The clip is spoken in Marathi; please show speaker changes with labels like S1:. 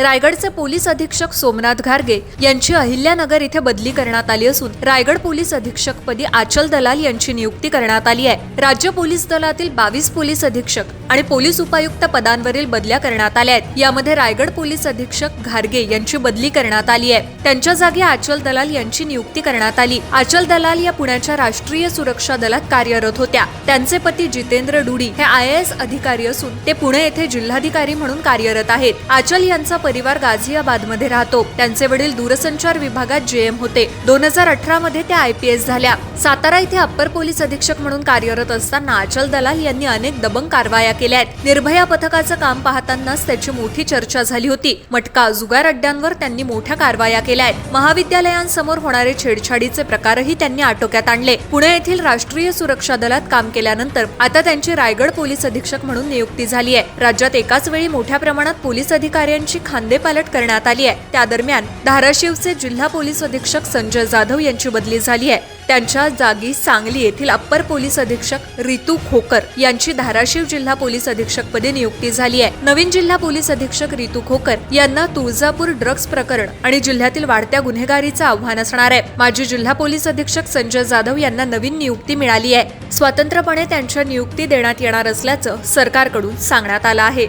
S1: रायगडचे पोलीस अधीक्षक सोमनाथ घारगे यांची अहिल्यानगर इथे बदली करण्यात आली असून रायगड पोलीस अधीक्षकपदी आचल दलाल यांची नियुक्ती करण्यात आली आहे. राज्य पोलीस दलातील बावीस पोलीस अधीक्षक आणि पोलीस उपायुक्त पदांवरील बदल्या करण्यात आल्या आहेत. यामध्ये रायगड पोलीस अधीक्षक घारगे यांची बदली करण्यात आली आहे. त्यांच्या जागी आचल दलाल यांची नियुक्ती करण्यात आली. आचल दलाल या पुण्याच्या राष्ट्रीय सुरक्षा दलात कार्यरत होत्या. त्यांचे पती जितेंद्र डुडी हे आय एस अधिकारी असून ते पुणे येथे जिल्हाधिकारी म्हणून कार्यरत आहेत. आचल यांचा परिवार गाझियाबादमध्ये राहतो. त्यांचे वडील दूरसंचार विभागात जेएम होते. दोन हजार अठरा मध्ये त्या आय पी एस झाल्या. सातारा इथे अप्पर पोलीस अधीक्षक म्हणून कार्यरत असताना आचल दलाल यांनी अनेक दबंग कारवाया केल्या आहेत निर्भया पथकाचं काम पाहतानाच त्याची मोठी चर्चा झाली होती. मटका जुगार अड्ड्यांवर त्यांनी मोठ्या कारवाया केल्या आहेत महाविद्यालयांसमोर होणारे छेडछाडीचे प्रकारही त्यांनी आटोक्यात आणले. पुणे येथील राष्ट्रीय सुरक्षा दलात काम केल्यानंतर आता त्यांची रायगड पोलीस अधीक्षक म्हणून नियुक्ती झाली आहे राज्यात एकाच वेळी मोठ्या प्रमाणात पोलीस अधिकाऱ्यांची खांदेपालट करण्यात आली आहे. त्या दरम्यान धाराशिवचे जिल्हा पोलीस अधीक्षक संजय जाधव यांची बदली झाली आहे. त्यांच्या जागी सांगली येथील अप्पर पोलीस अधीक्षक रितू खोकर यांची धाराशिव जिल्हा पोलीस अधीक्षक पदी नियुक्ती झाली आहे. नवीन जिल्हा पोलीस अधीक्षक रितू खोकर यांना तुळजापूर ड्रग्ज प्रकरण आणि जिल्ह्यातील वाढत्या गुन्हेगारीचं आव्हान असणार आहे. माजी जिल्हा पोलीस अधीक्षक संजय जाधव यांना नवीन नियुक्ती मिळाली आहे. स्वतंत्रपणे त्यांच्या नियुक्ती देण्यात येणार असल्याचं सरकारकडून सांगण्यात आलं आहे.